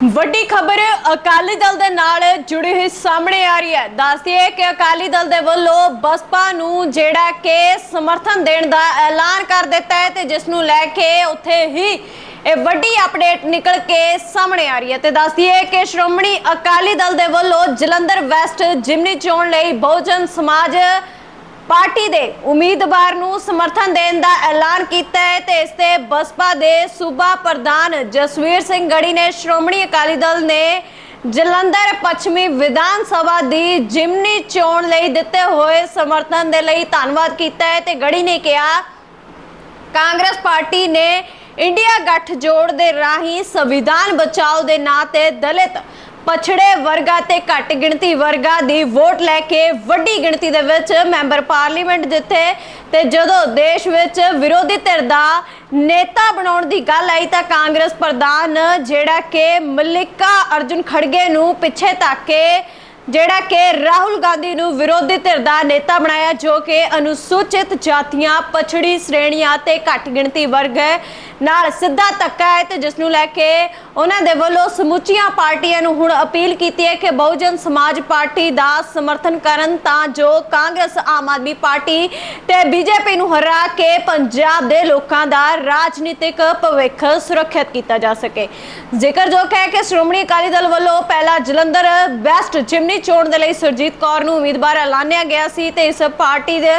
ਵੱਡੀ ਖਬਰ ਅਕਾਲੀ ਦਲ ਦੇ ਨਾਲ ਜੁੜੀ ਹੋਈ ਸਾਹਮਣੇ ਆ ਰਹੀ ਹੈ। ਦੱਸਦੀ ਹੈ ਕਿ ਅਕਾਲੀ ਦਲ ਦੇ ਵੱਲੋਂ ਬਸਪਾ ਨੂੰ ਜਿਹੜਾ ਕਿ ਸਮਰਥਨ ਦੇਣ ਦਾ ਐਲਾਨ ਕਰ ਦਿੱਤਾ ਹੈ ਤੇ ਜਿਸ ਨੂੰ ਲੈ ਕੇ ਉੱਥੇ ਹੀ ਇਹ ਵੱਡੀ ਅਪਡੇਟ ਨਿਕਲ ਕੇ ਸਾਹਮਣੇ ਆ ਰਹੀ ਹੈ। ਤੇ ਦੱਸਦੀ ਹੈ ਕਿ ਸ਼੍ਰੋਮਣੀ ਅਕਾਲੀ ਦਲ ਦੇ ਵੱਲੋਂ ਜਲੰਧਰ ਵੈਸਟ ਜਿਮਨੀ ਚੋਣ ਲਈ ਬਹੁਜਨ ਸਮਾਜ ਪਾਰਟੀ ਦੇ ਉਮੀਦਵਾਰ ਨੂੰ ਸਮਰਥਨ ਦੇਣ ਦਾ ਐਲਾਨ ਕੀਤਾ ਹੈ ਤੇ ਇਸ ਤੇ ਬਸਪਾ ਦੇ ਸੂਬਾ ਪ੍ਰਧਾਨ ਜਸਵੀਰ ਸਿੰਘ ਗੜੀ ਨੇ ਸ਼੍ਰੋਮਣੀ ਅਕਾਲੀ ਦਲ ਨੇ ਜਲੰਧਰ ਪੱਛਮੀ ਵਿਧਾਨ ਸਭਾ ਦੀ ਜਿਮਨੀ ਚੋਣ ਲਈ ਦਿੱਤੇ ਹੋਏ ਸਮਰਥਨ ਦੇ ਲਈ ਧੰਨਵਾਦ ਕੀਤਾ ਹੈ ਤੇ ਗੜੀ ਨੇ ਕਿਹਾ, ਕਾਂਗਰਸ ਪਾਰਟੀ ਨੇ ਇੰਡੀਆ ਗੱਠਜੋੜ ਦੇ ਰਾਹੀਂ ਸੰਵਿਧਾਨ ਬਚਾਓ ਦੇ ਨਾਂ ਤੇ ਦਲਿਤ ਪਛੜੇ ਵਰਗਾ ਤੇ ਘੱਟ ਗਿਣਤੀ ਵਰਗਾ ਦੀ ਵੋਟ ਲੈ ਕੇ ਵੱਡੀ ਗਿਣਤੀ ਦੇ ਵਿੱਚ ਮੈਂਬਰ ਪਾਰਲੀਮੈਂਟ ਜਿੱਥੇ ਤੇ ਜਦੋਂ ਦੇਸ਼ ਵਿੱਚ ਵਿਰੋਧੀ ਧਿਰ ਦਾ ਨੇਤਾ ਬਣਾਉਣ ਦੀ ਗੱਲ ਆਈ ਤਾਂ ਕਾਂਗਰਸ ਪ੍ਰਧਾਨ ਜਿਹੜਾ ਕਿ ਮਲਿਕਾ ਅਰਜੁਨ ਖੜਗੇ ਨੂੰ ਪਿੱਛੇ ਧੱਕ ਕੇ ਜਿਹੜਾ ਕਿ ਰਾਹੁਲ ਗਾਂਧੀ ਨੂੰ ਵਿਰੋਧੀ ਧਿਰ ਦਾ ਨੇਤਾ ਬਣਾਇਆ, ਜੋ ਕਿ ਅਨੁਸੂਚਿਤ ਜਾਤੀਆਂ, ਪਛੜੀ ਸ਼੍ਰੇਣੀਆਂ ਤੇ ਘੱਟ ਗਿਣਤੀ ਵਰਗ ਨਾਲ ਸਿੱਧਾ ਧੱਕਾ ਹੈ ਤੇ ਜਿਸ ਨੂੰ ਲੈ ਕੇ ਉਹਨਾਂ ਦੇ ਵੱਲੋਂ ਸਮੁੱਚੀਆਂ ਪਾਰਟੀਆਂ ਨੂੰ ਹੁਣ ਅਪੀਲ ਕੀਤੀ ਹੈ ਕਿ ਬਹੁਜਨ ਸਮਾਜ ਪਾਰਟੀ ਦਾ ਸਮਰਥਨ ਕਰਨ ਤਾਂ ਜੋ ਕਾਂਗਰਸ, ਆਮ ਆਦਮੀ ਪਾਰਟੀ ਤੇ ਬੀਜੇਪੀ ਨੂੰ ਹਰਾ ਕੇ ਪੰਜਾਬ ਦੇ ਲੋਕਾਂ ਦਾ ਰਾਜਨੀਤਿਕ ਭਵਿੱਖ ਸੁਰੱਖਿਅਤ ਕੀਤਾ ਜਾ ਸਕੇ। ਜ਼ਿਕਰ ਜੋ ਹੈ ਕਿ ਸ਼੍ਰੋਮਣੀ ਅਕਾਲੀ ਦਲ ਵੱਲੋਂ ਪਹਿਲਾ ਜਲੰਧਰ ਵੈਸਟ ਜਿਮਨੀ ਚੋਣ ਦੇ ਲਈ ਸੁਰਜੀਤ ਕੌਰ ਨੂੰ ਉਮੀਦਵਾਰ ਐਲਾਨਿਆ ਗਿਆ ਸੀ ਤੇ ਇਸ ਪਾਰਟੀ ਦੇ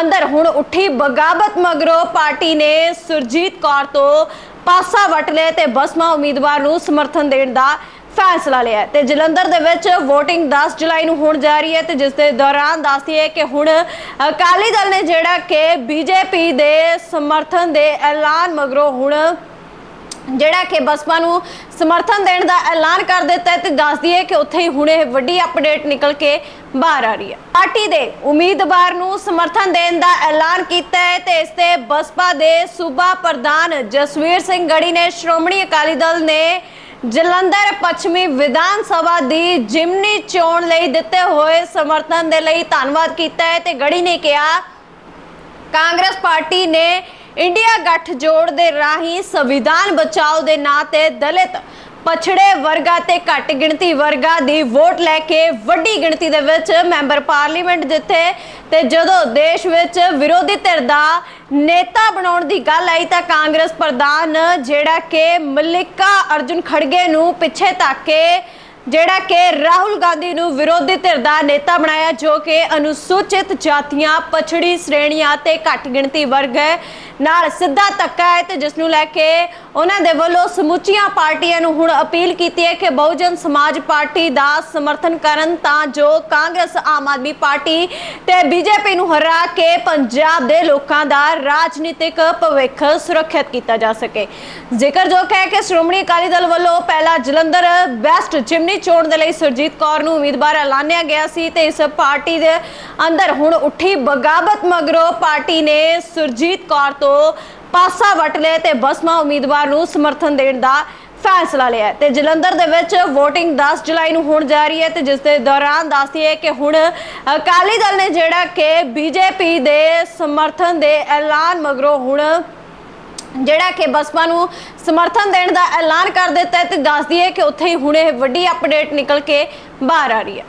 ਅੰਦਰ ਹੁਣ ਉੱਠੀ ਬਗਾਵਤ ਮਗਰੋਂ ਪਾਰਟੀ ਨੇ ਸੁਰਜੀਤ ਕੌਰ ਤੋਂ ਪਾਸਾ ਵਟ ਲਿਆ ਤੇ ਬਸਮਾ ਉਮੀਦਵਾਰ ਨੂੰ ਸਮਰਥਨ ਦੇਣ ਦਾ ਫੈਸਲਾ ਲਿਆ ਤੇ ਜਲੰਧਰ ਦੇ ਵਿੱਚ VOTING 10 ਜੁਲਾਈ ਨੂੰ ਹੋਣ ਜਾ ਰਹੀ ਹੈ ਤੇ ਜਿਸ ਦੇ ਦੌਰਾਨ ਦੱਸਦੀ ਹੈ ਕਿ ਹੁਣ ਅਕਾਲੀ ਦਲ ਨੇ ਜਿਹੜਾ ਕਿ ਬੀਜੇਪੀ ਦੇ ਸਮਰਥਨ ਦੇ ਐਲਾਨ ਮਗਰੋਂ ਹੁਣ ਜਿਹੜਾ ਕਿ ਬਸਪਾ ਨੂੰ ਸਮਰਥਨ ਦੇਣ ਦਾ ਐਲਾਨ ਕਰ ਦਿੱਤਾ ਹੈ ਤੇ ਦੱਸਦੀ ਹੈ ਕਿ ਉੱਥੇ ਹੀ ਹੁਣੇ ਵੱਡੀ ਅਪਡੇਟ ਨਿਕਲ ਕੇ ਬਾਹਰ ਆ ਰਹੀ ਹੈ। ਪਾਰਟੀ ਦੇ ਉਮੀਦਵਾਰ ਨੂੰ ਸਮਰਥਨ ਦੇਣ ਦਾ ਐਲਾਨ ਕੀਤਾ ਹੈ ਤੇ ਇਸ ਤੇ ਬਸਪਾ ਦੇ ਸੂਬਾ ਪ੍ਰਧਾਨ ਜਸਵੀਰ ਸਿੰਘ ਗੜੀ ਨੇ ਸ਼੍ਰੋਮਣੀ ਅਕਾਲੀ ਦਲ ਨੇ ਜਲੰਧਰ ਪੱਛਮੀ ਵਿਧਾਨ ਸਭਾ ਦੀ ਜਿਮਨੀ ਚੋਣ ਲਈ ਦਿੱਤੇ ਹੋਏ ਸਮਰਥਨ ਦੇ ਲਈ ਧੰਨਵਾਦ ਕੀਤਾ ਹੈ ਤੇ ਗੜੀ ਨੇ ਕਿਹਾ, ਕਾਂਗਰਸ ਪਾਰਟੀ ਨੇ ਇੰਡੀਆ ਗੱਠਜੋੜ ਦੇ ਰਾਹੀਂ ਸੰਵਿਧਾਨ ਬਚਾਓ ਦੇ ਨਾਂ ਤੇ ਦਲਿਤ ਪਛੜੇ ਵਰਗਾ ਤੇ ਘੱਟ ਗਿਣਤੀ ਵਰਗਾ ਦੀ ਵੋਟ ਲੈ ਕੇ ਵੱਡੀ ਗਿਣਤੀ ਦੇ ਵਿੱਚ ਮੈਂਬਰ ਪਾਰਲੀਮੈਂਟ ਜਿੱਥੇ ਤੇ ਜਦੋਂ ਦੇਸ਼ ਵਿੱਚ ਵਿਰੋਧੀ ਧਿਰ ਦਾ ਨੇਤਾ ਬਣਾਉਣ ਦੀ ਗੱਲ ਆਈ ਤਾਂ ਕਾਂਗਰਸ ਪ੍ਰਧਾਨ ਜਿਹੜਾ ਕਿ ਮਲਿਕਾ ਅਰਜੁਨ ਖੜਗੇ ਨੂੰ ਪਿੱਛੇ ਧੱਕ ਕੇ ਜਿਹੜਾ ਕਿ ਰਾਹੁਲ ਗਾਂਧੀ ਨੂੰ ਵਿਰੋਧੀ ਧਿਰ ਦਾ ਨੇਤਾ ਬਣਾਇਆ, ਜੋ ਕਿ ਅਨੁਸੂਚਿਤ ਜਾਤੀਆਂ, ਪਛੜੀ ਸ਼੍ਰੇਣੀਆਂ ਤੇ ਘੱਟ ਗਿਣਤੀ ਵਰਗ ਨਾਲ ਸਿੱਧਾ ਧੱਕਾ ਹੈ ਤੇ ਜਿਸ ਨੂੰ ਲੈ ਕੇ ਉਹਨਾਂ ਦੇ ਵੱਲੋਂ ਸਮੁੱਚੀਆਂ ਪਾਰਟੀਆਂ ਨੂੰ ਹੁਣ ਅਪੀਲ ਕੀਤੀ ਹੈ ਕਿ ਬਹੁਜਨ ਸਮਾਜ ਪਾਰਟੀ ਦਾ ਸਮਰਥਨ ਕਰਨ ਤਾਂ ਜੋ ਕਾਂਗਰਸ, ਆਮ ਆਦਮੀ ਪਾਰਟੀ ਤੇ ਬੀਜੇਪੀ ਨੂੰ ਹਰਾ ਕੇ ਪੰਜਾਬ ਦੇ ਲੋਕਾਂ ਦਾ ਰਾਜਨੀਤਿਕ ਭਵਿੱਖ ਸੁਰੱਖਿਅਤ ਕੀਤਾ ਜਾ ਸਕੇ। ਜ਼ਿਕਰਯੋਗ ਹੈ ਕਿ ਸ਼੍ਰੋਮਣੀ ਅਕਾਲੀ ਦਲ ਵੱਲੋਂ ਪਹਿਲਾ ਜਲੰਧਰ ਬੈਸਟ ਜਿਮ ਜਿਮਨੀ ਚੋਣ ਦੇ ਲਈ ਸੁਰਜੀਤ ਕੌਰ ਨੂੰ ਉਮੀਦਵਾਰ ਐਲਾਨਿਆ ਗਿਆ ਸੀ ਤੇ ਇਸ ਪਾਰਟੀ ਦੇ ਅੰਦਰ ਹੁਣ ਉੱਠੀ ਬਗਾਵਤ ਮਗਰੋਂ ਪਾਰਟੀ ਨੇ ਸੁਰਜੀਤ ਕੌਰ ਤੋਂ ਪਾਸਾ ਵਟ ਲਿਆ ਤੇ ਬਸਮਾ ਉਮੀਦਵਾਰ ਨੂੰ ਸਮਰਥਨ ਦੇਣ ਦਾ ਫੈਸਲਾ ਲਿਆ ਤੇ ਜਲੰਧਰ ਦੇ ਵਿੱਚ VOTING 10 ਜੁਲਾਈ ਨੂੰ ਹੋਣ ਜਾ ਰਹੀ ਹੈ ਤੇ ਜਿਸ ਦੇ ਦੌਰਾਨ ਦੱਸਦੀ ਹੈ ਕਿ ਹੁਣ ਅਕਾਲੀ ਦਲ ਨੇ ਜਿਹੜਾ ਕਿ ਬੀਜੇਪੀ ਦੇ ਸਮਰਥਨ ਦੇ ਐਲਾਨ ਮਗਰੋਂ ਹੁਣ ਜਿਹੜਾ ਕਿ ਬਸਪਾ ਨੂੰ ਸਮਰਥਨ ਦੇਣ ਦਾ ਐਲਾਨ ਕਰ ਦਿੱਤਾ ਹੈ ਤੇ ਦੱਸਦੀ ਹੈ ਕਿ ਉੱਥੇ ਹੀ ਹੁਣੇ ਵੱਡੀ ਅਪਡੇਟ ਨਿਕਲ ਕੇ ਬਾਹਰ ਆ ਰਹੀ ਹੈ।